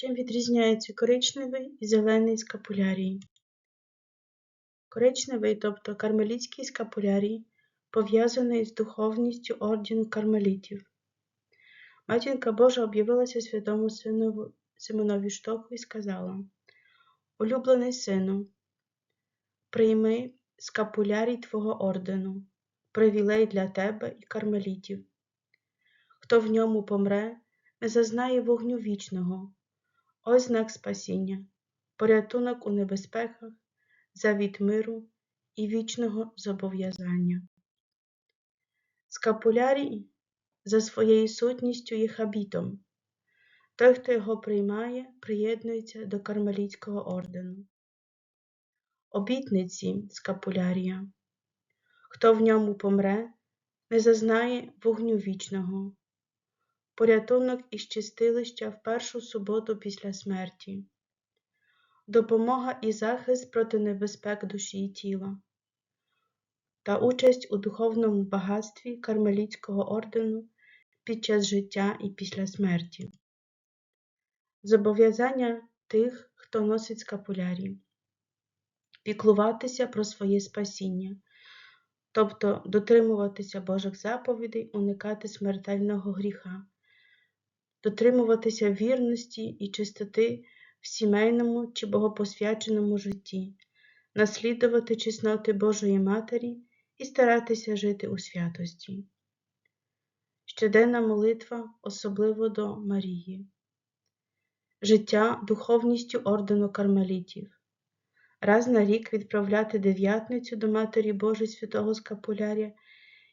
Чим відрізняється коричневий і зелений скапулярій? Коричневий, тобто кармелітський скапулярій, пов'язаний з духовністю ордену кармелітів. Матінка Божа об'явилася святому синову Симонові Штоку і сказала: Улюблений сину, прийми скапулярій Твого ордену, привілей для тебе і кармелітів. Хто в ньому помре, не зазнає вогню вічного, ось знак спасіння, порятунок у небезпеках, завіт миру і вічного зобов'язання. Скапулярій за своєю сутністю є хабітом. Той, хто його приймає, приєднується до кармелітського ордену. Обітниці скапулярія. Хто в ньому помре, не зазнає вогню вічного, порятунок із чистилища в першу суботу після смерті, допомога і захист проти небезпек душі і тіла, та участь у духовному багатстві кармелітського ордену під час життя і після смерті. Зобов'язання тих, хто носить скапулярі, піклуватися про своє спасіння, тобто дотримуватися Божих заповідей, уникати смертельного гріха, дотримуватися вірності і чистоти в сімейному чи богопосвяченому житті, наслідувати чесноти Божої Матері і старатися жити у святості. Щоденна молитва, особливо до Марії, життя духовністю ордену кармелітів, раз на рік відправляти дев'ятницю до Матері Божої святого Скапуляря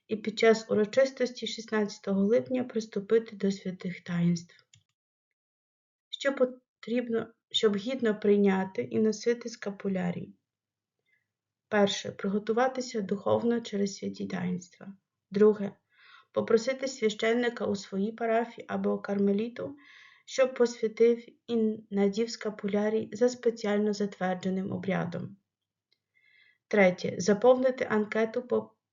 і під час урочистості 16 липня приступити до святих таїнств. Що потрібно, щоб гідно прийняти і носити скапулярій? Перше. Приготуватися духовно через святі таїнства. Друге. Попросити священника у своїй парафії або кармеліту, щоб посвятив і надів скапулярій за спеціально затвердженим обрядом. Третє. Заповнити анкету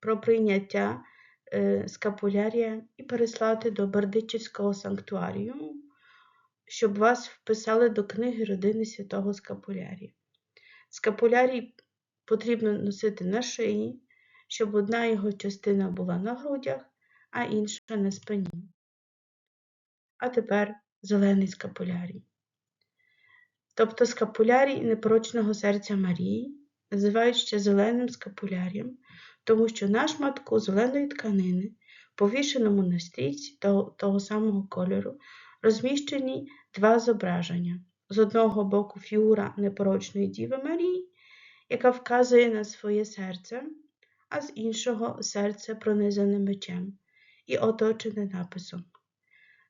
про прийняття е, скапулярія і переслати до Бердичівського санктуарію, щоб вас вписали до книги родини святого Скапулярія. Скапулярій потрібно носити на шиї, щоб одна його частина була на грудях, а інша на спині. А тепер зелений скапулярій. Тобто скапулярій непорочного серця Марії називають ще зеленим скапулярієм, тому що на шматку зеленої тканини, повішеному на стрічці того, того самого кольору, розміщені два зображення. З одного боку фігура непорочної Діви Марії, яка вказує на своє серце, а з іншого серце пронизане мечем і оточене написом.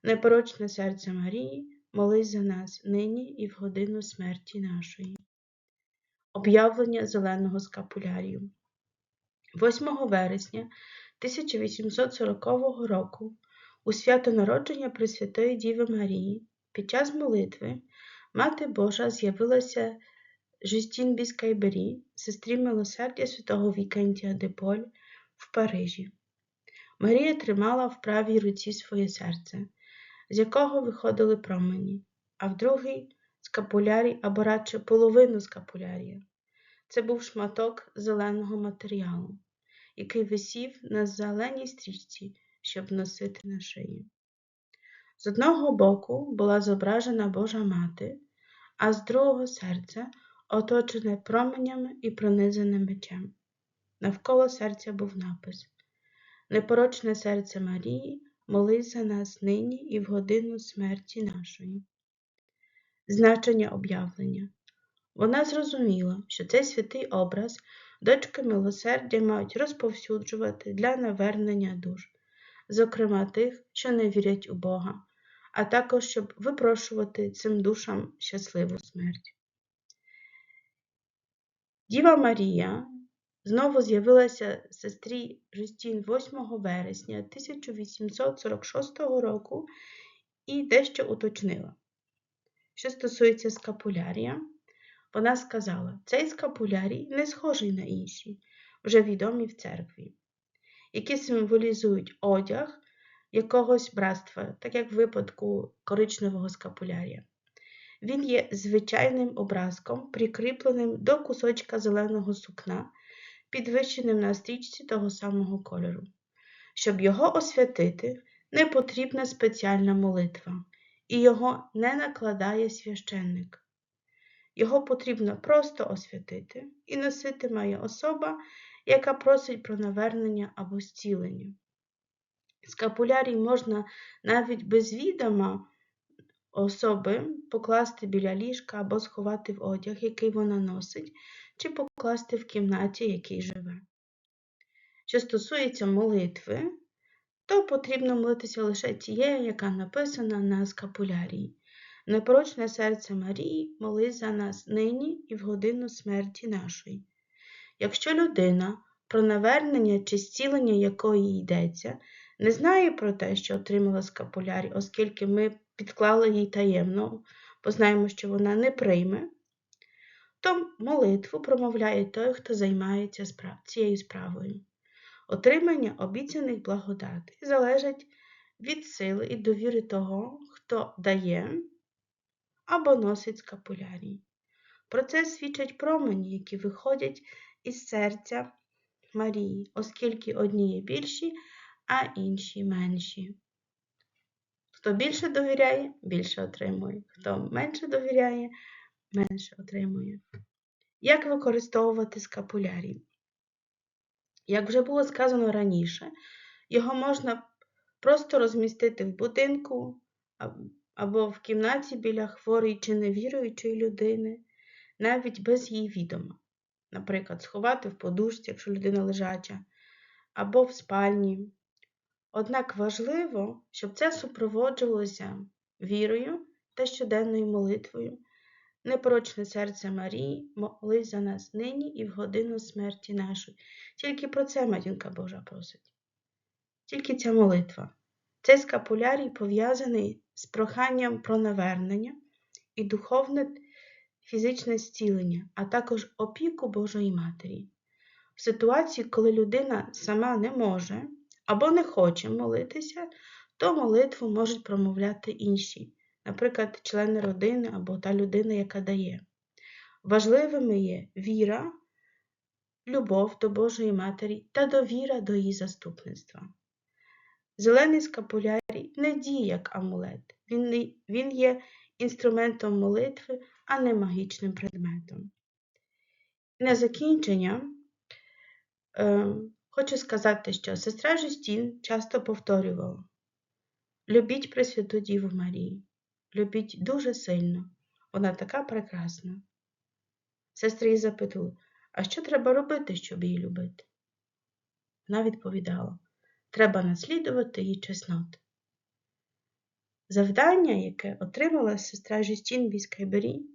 Непорочне серце Марії, молись за нас нині і в годину смерті нашої. Об'явлення зеленого скапулярію. 8 вересня 1840 року у свято народження Пресвятої Діви Марії під час молитви Мати Божа з'явилася Жюстін Біскайбері, сестрі милосердя святого Вікентія де Поль в Парижі. Марія тримала в правій руці своє серце, з якого виходили промені, а в другий скапулярій або радше половину скапулярія. Це був шматок зеленого матеріалу, який висів на зеленій стрічці, щоб носити на шиї. З одного боку була зображена Божа Мати, а з другого серце оточене променями і пронизане мечем. Навколо серця був напис Непорочне серце Марії, молись за нас нині і в годину смерті нашої. Значення об'явлення. Вона зрозуміла, що цей святий образ дочки милосердя мають розповсюджувати для навернення душ, зокрема тих, що не вірять у Бога, а також щоб випрошувати цим душам щасливу смерть. Діва Марія знову з'явилася сестрі Жустін 8 вересня 1846 року і дещо уточнила. Що стосується скапулярія, вона сказала, цей скапулярій не схожий на інші, вже відомі в церкві, які символізують одяг якогось братства, так як в випадку коричневого скапулярія. Він є звичайним образком, прикріпленим до кусочка зеленого сукна, підвищеним на стрічці того самого кольору. Щоб його освятити, не потрібна спеціальна молитва, і його не накладає священник. Його потрібно просто освятити, і носити має особа, яка просить про навернення або зцілення. Скапулярій можна навіть без відома особи покласти біля ліжка або сховати в одяг, який вона носить, чи покласти в кімнаті, якій живе. Що стосується молитви, то потрібно молитися лише тією, яка написана на скапулярії. Непорочне серце Марії, молись за нас нині і в годину смерті нашої. Якщо людина, про навернення чи зцілення якої йдеться, не знає про те, що отримала скапулярі, оскільки ми підклали їй таємно, бо знаємо, що вона не прийме, то молитву промовляє той, хто займається справ... цією справою. Отримання обіцяних благодатей залежить від сили і довіри того, хто дає або носить скапулярій. Про це свідчать промені, які виходять із серця Марії, оскільки одні є більші, а інші менші. Хто більше довіряє, більше отримує. Хто менше довіряє, менше отримує. Як використовувати скапулярій? Як вже було сказано раніше, його можна просто розмістити в будинку або в кімнаті біля хворої чи невіруючої людини, навіть без її відома. Наприклад, сховати в подушці, якщо людина лежача, або в спальні. Однак важливо, щоб це супроводжувалося вірою та щоденною молитвою. Непорочне серце Марії, молись за нас нині і в годину смерті нашої. Тільки про це Матінка Божа просить. Тільки ця молитва. Цей скапулярій пов'язаний з проханням про навернення і духовне фізичне зцілення, а також опіку Божої Матері. В ситуації, коли людина сама не може або не хоче молитися, то молитву можуть промовляти інші, наприклад, члени родини або та людина, яка дає. Важливими є віра, любов до Божої Матері та довіра до її заступництва. Зелений скапулярій не діє як амулет, він, він є інструментом молитви, а не магічним предметом. На закінчення е, хочу сказати, що сестра Жустін часто повторювала: любіть Пресвяту Діву Марію, любіть дуже сильно, вона така прекрасна. Сестри її запитували, а що треба робити, щоб її любити? Вона відповідала: треба наслідувати її чесноти. Завдання, яке отримала сестра Жістін Біскайбері,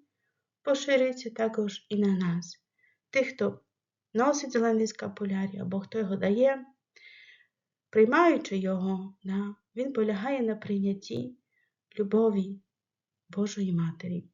поширюється також і на нас, тих, хто носить зелений скапулярі або хто його дає, приймаючи його, він полягає на прийнятті любові Божої Матері.